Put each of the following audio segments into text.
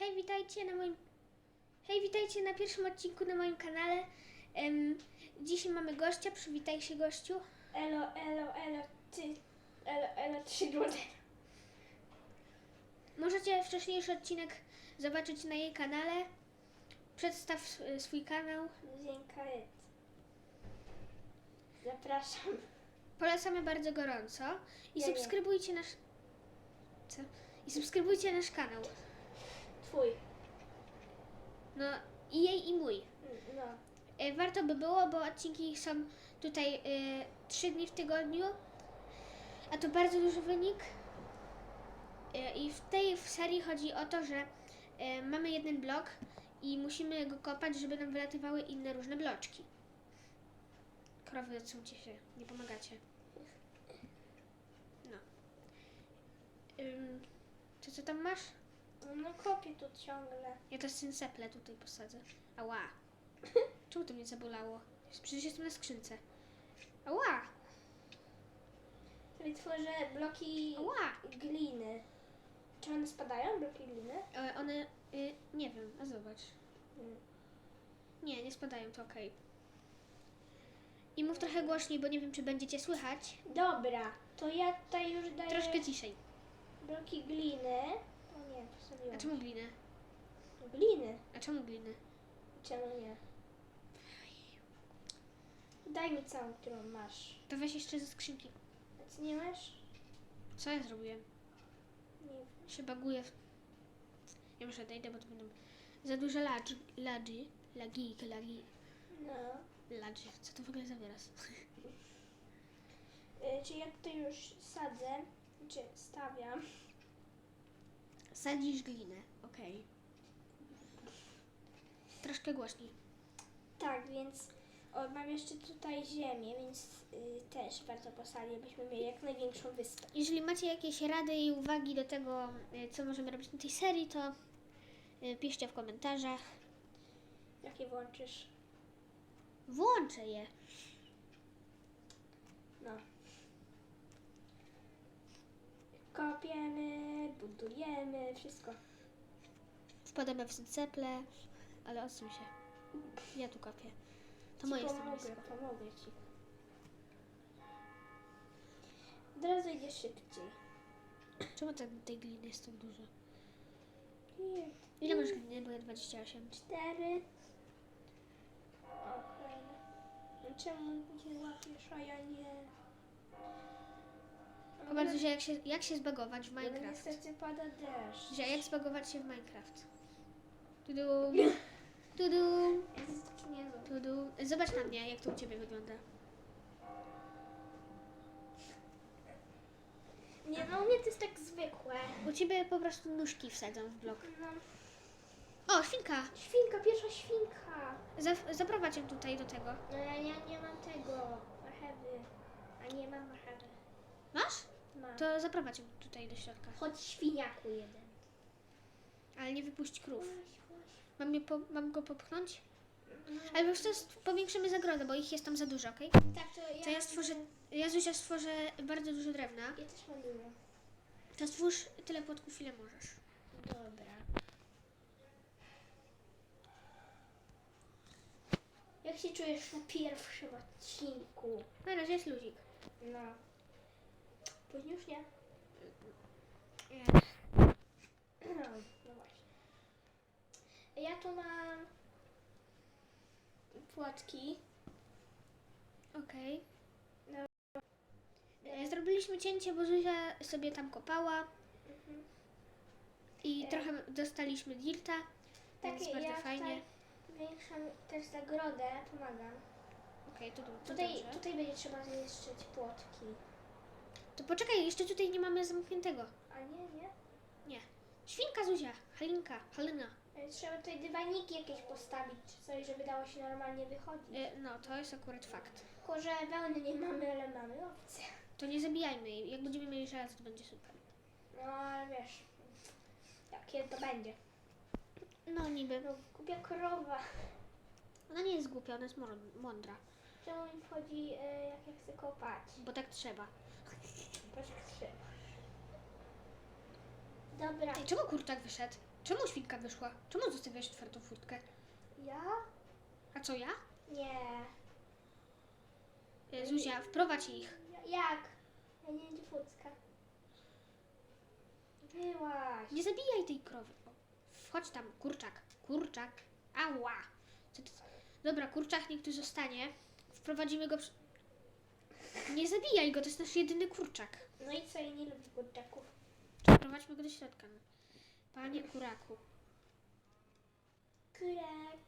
Hej, witajcie na moim. Hej, witajcie na pierwszym odcinku na moim kanale. Em, dzisiaj mamy gościa, przywitaj się gościu. Elo, elo, elo, ty, elo, elo, trzy. Możecie wcześniejszy odcinek zobaczyć na jej kanale. Przedstaw y, swój kanał. Jest. Zapraszam. Polecamy bardzo gorąco. I Ja subskrybujcie nasz. Co? I subskrybujcie nasz kanał. Twój. No i jej i mój. No. E, Warto by było, bo odcinki są tutaj y, trzy dni w tygodniu, a to bardzo duży wynik. E, I w tej w serii chodzi o to, że e, mamy jeden blok i musimy go kopać, żeby nam wylatywały inne różne bloczki. Krowy, odsuńcie się, nie pomagacie. No. Ym, to co tam masz? No kopię tu ciągle. Ja to synseple tutaj posadzę. Ała. Czemu to mnie zabolało? Przecież jestem na skrzynce. Ała! Sobie tworzę bloki Ała! gliny. Czy one spadają, bloki gliny? E, one... Y, nie wiem, a zobacz. Mm. Nie, nie spadają, to okej. I mów trochę głośniej, bo nie wiem, czy będziecie słychać. Dobra, to ja tutaj już daję Troszkę ciszej. bloki gliny. A czemu gliny? Gliny. A czemu gliny? Czemu nie? Daj mi całą, którą masz. To weź jeszcze ze skrzynki. A co nie masz? Co ja zrobiłem? Nie wiem. Się baguję. W... Ja muszę odejdę, bo to będą za duże ladzi. Ladzi. Lagi, lagi. No. Ladzi. Co to w ogóle za wyraz? Y, Czy ja tutaj już sadzę, czy stawiam. Sadzisz glinę, okej. Troszkę głośniej. Tak, więc o, mam jeszcze tutaj ziemię, więc y, też warto posadzić, abyśmy mieli jak największą wyspę. Jeżeli macie jakieś rady i uwagi do tego, y, co możemy robić na tej serii, to y, piszcie w komentarzach. Jakie włączysz? Włączę je. No. Kopiemy, budujemy, wszystko. Wpadamy w synceple, ale odsuń się. Ja tu kopię. To Ci moje pomogę, stanowisko. pomogę ci. Od razu idzie szybciej. Czemu tak tej gliny jest tak dużo? Nie. Ile masz gliny? Bo ja 28. Cztery. Okej. Czemu nie łapiesz, a ja nie? Popatrz, że jak się, jak się zbagować w Ale Minecraft. niestety pada deszcz. Że jak zbagować się w Minecraft. Tudu. Tudu. Jest taki niezły. Tudu. Zobacz na mnie, jak to u Ciebie wygląda. Nie, no u mnie to jest tak zwykłe. U Ciebie po prostu nóżki wsadzą w blok. No. O, świnka! Świnka, pierwsza świnka. Zaf- zaprowadź ją tutaj do tego. No ja, ja nie mam tego. Marchewy. A nie mam marchewy. Masz? Mam. To zaprowadź ją tutaj do środka. Chodź świniaku jeden. Ale nie wypuść krów. Mam, je po- mam go popchnąć? Ale po prostu st- powiększymy zagrodę, bo ich jest tam za dużo, okej? Tak, to ja... To ja stworzę... Ja Zuzia stworzę bardzo dużo drewna. Ja też mam dużo. To stwórz tyle płotków, ile możesz. Dobra. Jak się czujesz na pierwszym odcinku? Na razie jest luzik. No. Później już nie. No właśnie. Ja tu mam płotki. Okej. E, Zrobiliśmy cięcie, bo Zuzia sobie tam kopała Mhm. i E. trochę dostaliśmy dirta, więc Takie bardzo ja fajnie. tutaj większam też zagrodę, pomagam. Okej, to, to Tutaj, dobrze. tutaj będzie trzeba zniszczyć płotki. To poczekaj, jeszcze tutaj nie mamy zamkniętego. A nie, nie? Nie. Świnka Zuzia, Halinka, Halina. E, Trzeba tutaj dywaniki jakieś postawić, czy coś, żeby dało się normalnie wychodzić. E, No, to jest akurat fakt. Tylko, że wełny nie mamy, ale mamy opcję. To nie zabijajmy jej. Jak będziemy mieli żelazo, to będzie super. No, ale wiesz, jakie to będzie. No niby. No, głupia krowa. Ona nie jest głupia, ona jest mor- mądra. Czemu mi wchodzi, e, jak ja chcę kopać? Bo tak trzeba. Dobra. Ej, czemu kurczak wyszedł? Czemu świnka wyszła? Czemu zostawiasz otwartą furtkę? Ja? A co ja? Nie. E, Zuzia, wprowadź ich. Jak? Ja nie będzie fucka. Byłaś. Nie zabijaj tej krowy. O, wchodź tam, kurczak. Kurczak. Ała. Co. Dobra, kurczak niech tu zostanie. Wprowadzimy go przy... Nie zabijaj go, to jest nasz jedyny kurczak. No i co, ja nie lubię kurczaków. Wprowadźmy go do środka. no. Panie kuraku. Kurek.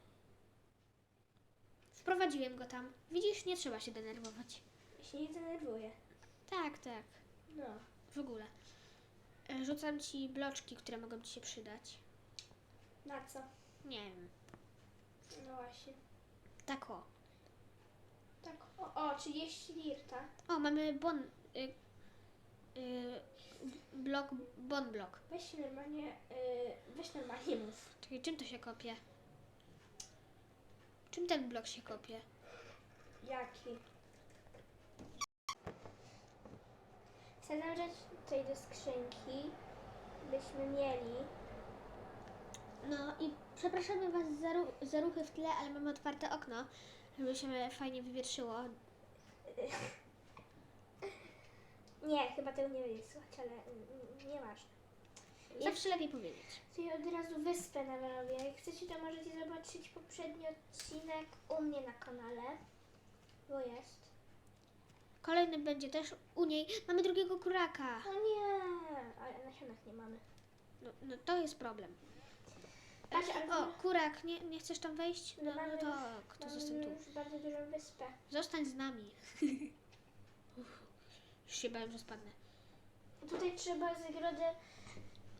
Wprowadziłem go tam. Widzisz, nie trzeba się denerwować. Ja się nie denerwuję. Tak, tak. No. W ogóle. E, Rzucam ci bloczki, które mogą ci się przydać. Na co? Nie wiem. No właśnie. Tak o. Tak, o, o 30 lir, tak? O, mamy bon... Y, y, blok, bon blok. Weź normalnie, yy, weź normalnie mów. Czekaj, czym to się kopie? Czym ten blok się kopie? Jaki? Chcę zabrać tutaj do skrzynki, byśmy mieli. No i przepraszamy Was za, ru- za ruchy w tle, ale mamy otwarte okno, żeby się fajnie wywietrzyło. Nie, chyba tego nie będzie słuchać, ale mm, nieważne. Zawsze lepiej powiedzieć. tutaj od razu wyspę narobię. Jak chcecie, to możecie zobaczyć poprzedni odcinek u mnie na kanale. Bo jest. Kolejny będzie też u niej. Mamy drugiego kuraka. No nie, ale nasionek nie mamy. No, no to jest problem. Ale O, kurak, nie, nie chcesz tam wejść? No, no mamy to już- kto mamy zostań tu? już bardzo dużą wyspę. Zostań z nami. Uff, Już się bałem, że spadnę. Tutaj trzeba zagrodę,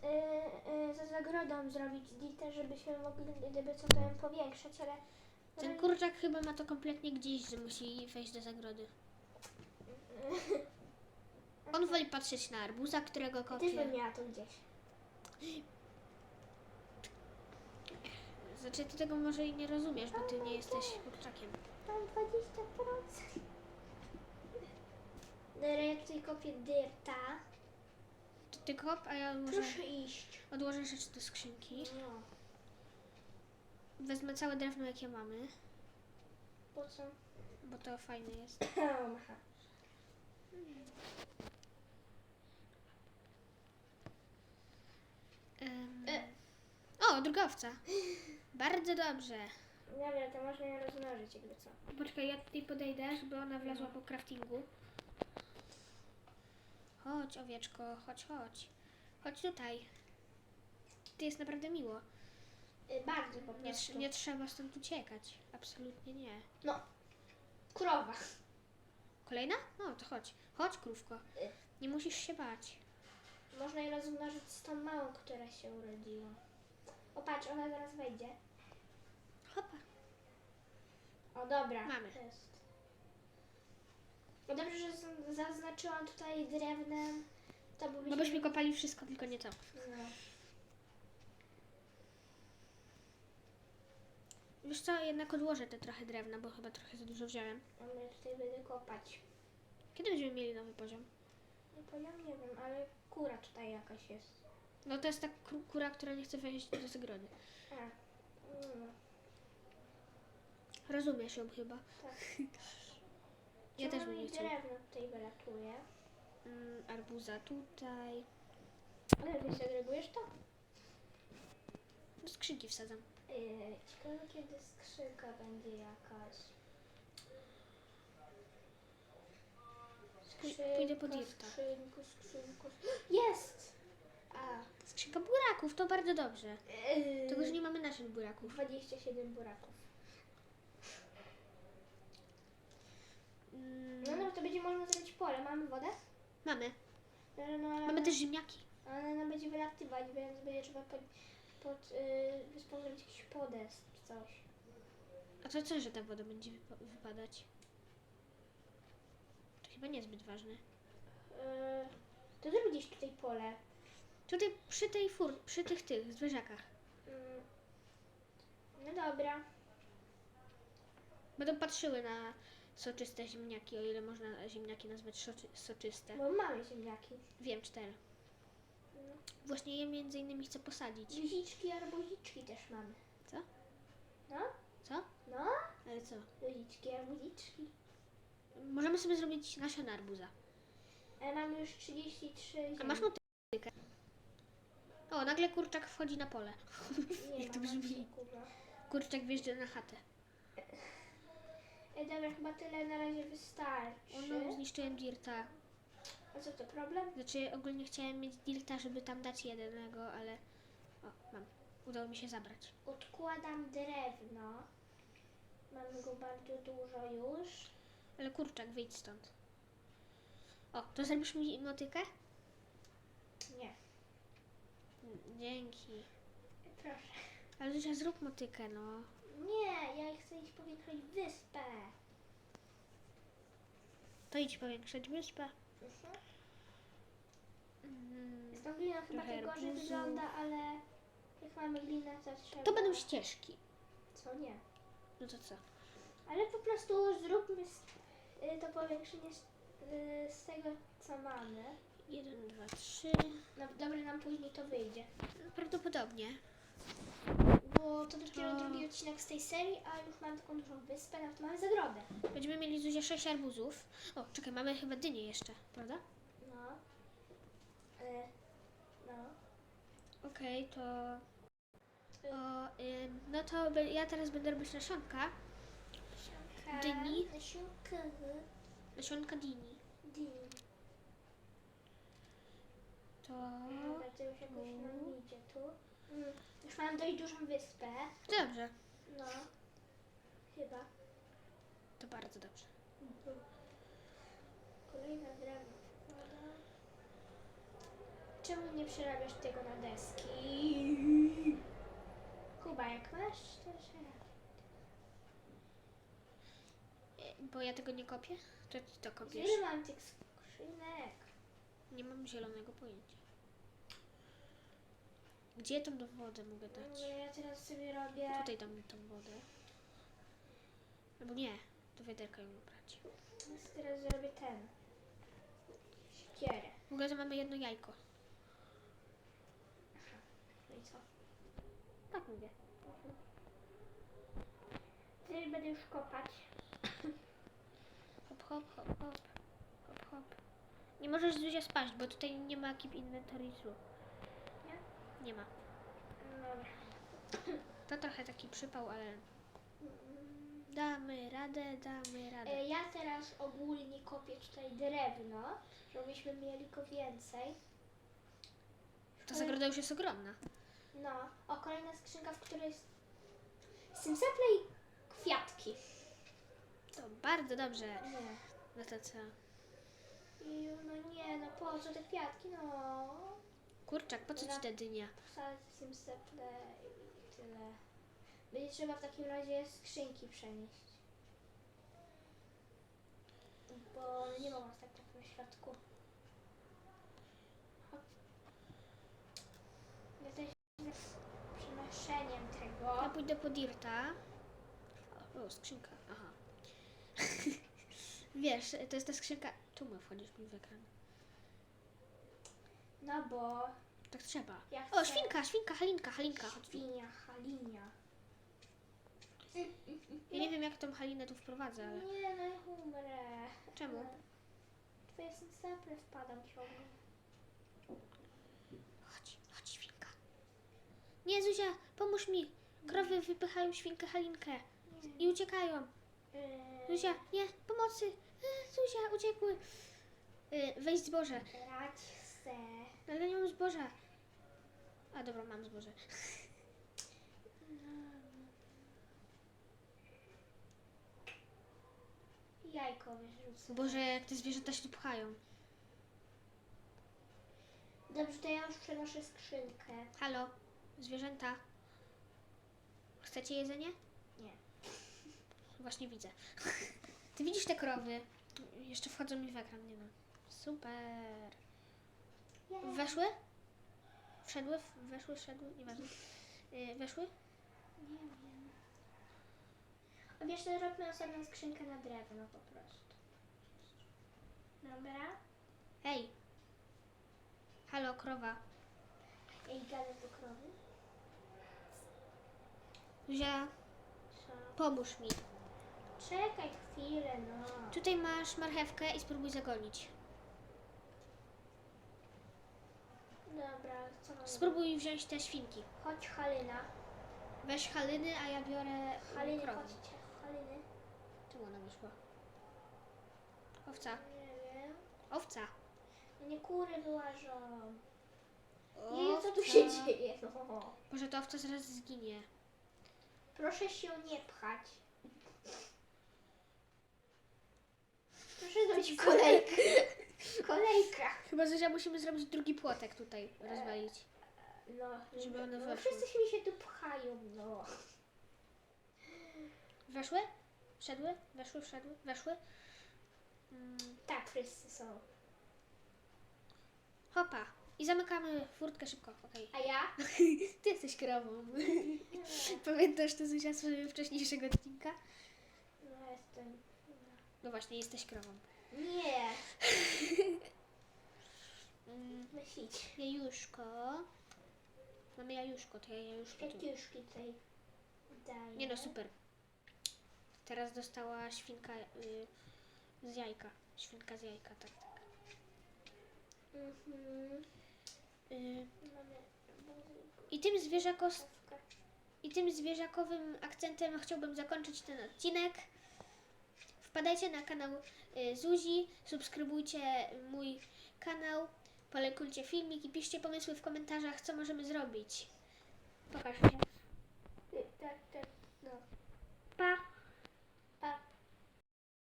yy, yy, za zagrodą zrobić ditę, żebyśmy mogli, gdyby co to ją powiększać, ale... Ten kurczak chyba ma to kompletnie gdzieś, że musi wejść do zagrody. On woli patrzeć na arbuza, którego Ty bym kopie. miała to gdzieś. Znaczy, ty tego może i nie rozumiesz, bo ty nie jesteś kurczakiem. Mam 20%. Dobra, ja tutaj kopię dyrta. To ty kop, a ja odłożę, Proszę iść. odłożę rzeczy do skrzynki. No, Wezmę całe drewno, jakie mamy, po co? bo to fajne jest. Aha. Em, E. O, drugowca. Bardzo dobrze. Dobra, to można ją rozmnożyć jakby co. Poczekaj, ja tutaj podejdę, żeby ona wlazła po craftingu. Chodź, owieczko, chodź, chodź. Chodź tutaj. To jest naprawdę miło. Y, bardzo po Nie, prostu. trz- nie trzeba stąd uciekać. Absolutnie nie. No, krowa. Kolejna? No, to chodź. Chodź, krówko. Nie musisz się bać. Można je rozmnożyć z tą małą, która się urodziła. O patrz, ona zaraz wejdzie. Hopa. O dobra. Mamy. Jest. No dobrze, że zaznaczyłam tutaj drewnem. To by Bo byśmy kopali wszystko, tylko nie to. No. Wiesz co, jednak odłożę te trochę drewna, bo chyba trochę za dużo wziąłem. A ja tutaj będę kopać. Kiedy będziemy mieli nowy poziom? No to ja nie wiem, ale kura tutaj jakaś jest. No to jest ta kura, która nie chce wejść do zagrody. A. Mm, Rozumiesz ją chyba. tak. Ja też bym nie chciał. drewno tutaj wylatuje. Mm, arbuza tutaj. Ale ty segregujesz to? Do skrzynki wsadzam. Yy, ciekawe kiedy skrzynka będzie jakaś. Pój- pójdę po dirta. Skrzynku, skrzynku. Jest! A. Skrzynka buraków, to bardzo dobrze. Yy, Tylko, że nie mamy naszych buraków. 27 buraków. Mm, No no, to będzie można zrobić pole. Mamy wodę? mamy. No, no, ale Mamy też ziemniaki. ale ona będzie wylatywać, więc będzie trzeba pod, pod yy, jakiś podest czy coś. A to co, że ta woda będzie wypa- wypadać? To chyba niezbyt ważne. Yy, to zrób gdzieś tutaj pole. Tutaj przy tej fur, przy tych tych zwierzakach. Mm. No dobra. Będą patrzyły na soczyste ziemniaki, o ile można ziemniaki nazwać soczy, soczyste. Bo mamy ziemniaki. Wiem, cztery. No. Właśnie je między innymi chcę posadzić. Guziczki, arbuziczki też mamy. Co? No, Co? no, Ale co? guziczki, arbuziczki. Możemy sobie zrobić nasiona arbuza. E, mamy już 33 A masz motykę? O, nagle kurczak wchodzi na pole. Nie jak to ma, mam brzmi? kurwa. Kurczak wjeżdża na chatę. E, dobra, chyba tyle na razie wystarczy. O no, zniszczyłem dirta. A co to problem? Znaczy ogólnie chciałem mieć dirta, żeby tam dać jednego, ale... O, mam. Udało mi się zabrać. Odkładam drewno. Mamy go bardzo dużo już. Ale kurczak, wyjdź stąd. O, to zrobisz mi motykę? Nie, Dzięki. proszę. Ale Zuzia, zrób motykę, no. Nie, ja chcę iść powiększyć wyspę. To idź powiększyć wyspę. Mhm. Mm, Z tą gliną chyba Trochę to gorzej arbuzu. wygląda, ale jak mamy glinę, to trzeba... To będą ścieżki. Co nie? No to co? Ale po prostu zróbmy z, y, to powiększenie z, y, z tego, co mamy. Jeden, dwa, trzy. No, dobrze nam później to wyjdzie. Prawdopodobnie. Bo to dopiero To- drugi odcinek z tej serii, a już mamy taką dużą wyspę, nawet mamy zagrodę. Będziemy mieli Zuzia sześć arbuzów. O, czekaj, mamy chyba dynię jeszcze, prawda? No. Y, no. Okej, to... O, ym, no to ja teraz będę robić nasionka. Nasionka. Dyni. Nasionka. Nasionka dini. Dyni. To... To już jakoś nam idzie tu. Mm. Już mam dość dużą wyspę. Dobrze. No. Chyba. To bardzo dobrze. Kolejna drewno wkładam. Czemu nie przerabiasz tego na deski? Kuba, jak masz, to. E, Bo ja tego nie kopię? To ty to kopiesz. Ile mam tych skrzynek? Nie mam zielonego pojęcia. Gdzie tą wodę mogę No, dać? ja teraz sobie robię... Tutaj dam tą wodę. Albo nie, do wiaderka ją brać. Teraz zrobię ten. Ścierę. W ogóle to mamy jedno jajko. No i co? Tak mówię. Teraz będę już kopać. Hop, hop, hop, hop. Możesz Zuzia spaść, bo tutaj nie ma keep inventory'u. Nie? Nie ma. No Dobra. To trochę taki przypał, ale damy radę, damy radę. E, Ja teraz ogólnie kopię tutaj drewno, żebyśmy mieli go więcej. Ta zagroda już jest ogromna. No, o kolejna skrzynka, w której jest simseple i kwiatki. To bardzo dobrze. Nie. No to co? No nie, no po co te kwiatki, no. Kurczak, po co ci ta dynia? Wsadzę simseple i tyle. Będzie trzeba w takim razie skrzynki przenieść. Bo nie mogą stać tak na środku. Hop. Jesteś z przenoszeniem tego. Ja pójdę po Dirta. O, skrzynka. Aha. Wiesz, to jest ta skrzynka. Czemu wchodzisz mi w ekran? No bo Tak trzeba. ja O, chcę- świnka, świnka, Halinka, Halinka. chodź. Świnia, Halinia. Ja nie wiem, jak tą Halinę tu wprowadzę, ale... Nie, no ja umrę. Czemu? Twoje simseple wpadam ciągle. Chodź, chodź, świnka. Nie, Zuzia, pomóż mi. Krowy wypychają świnkę Halinkę i uciekają. Yy, Zuzia, nie, pomocy. E, Zuzia, uciekły. E, Weź zboże. Brać se. Ale nie mam zboża. A dobra, mam zboże. Jajko wyrzucę. Boże, jak te zwierzęta się tu pchają. Dobrze, to ja już przenoszę skrzynkę. Halo, zwierzęta. Chcecie jedzenie? Nie. Właśnie widzę. Ty widzisz te krowy? Jeszcze wchodzą mi w ekran, nie wiem. Super. Weszły? Wszedły? Weszły, wszedły? Nieważne. Yy, weszły? Nie wiem. A wiesz, to robimy osobną skrzynkę na drewno po prostu. Dobra? Hej. Halo, krowa. Ej, gadę do krowy. Zuzia, Co? pomóż mi. Czekaj chwilę, no. Tutaj masz marchewkę i spróbuj zagonić. Dobra, co mam? Spróbuj wziąć te świnki. Chodź Halina. Weź haliny, a ja biorę Haliny, krowę. chodźcie. Haliny. Czemu ona wyszła? Owca. Nie wiem. Owca. Nie kury wyłażą. Nie, co tu się dzieje? No. Może ta owca zaraz zginie. Proszę się nie pchać. Zrobić kolejkę. Kolejka. Chyba Zuzia musimy zrobić drugi płotek tutaj rozwalić. No, Żeby one no, weszły. wszyscy mi się tu pchają, no. Weszły? Wszedły? Weszły, wszedły? Weszły? Mm, Tak, wszyscy są. hopa. I zamykamy furtkę szybko, okej. A ja? Ty jesteś krową. Pamiętasz to z wcześniejszego odcinka? No właśnie, jesteś krową. Nie. Mm, Myślić. jajuszko. Mamy jajuszko, to ja jajuszko tu. Kwiatuszki tutaj daję. Nie no, super. Teraz dostała świnka y, z jajka. Świnka z jajka, tak, tak. Mhm. Y, Mamy I tym zwierzakos... I tym zwierzakowym akcentem chciałbym zakończyć ten odcinek. Wpadajcie na kanał y, Zuzi, subskrybujcie mój kanał, polekujcie filmik i piszcie pomysły w komentarzach, co możemy zrobić. Pokaż. Y, Tak, tak.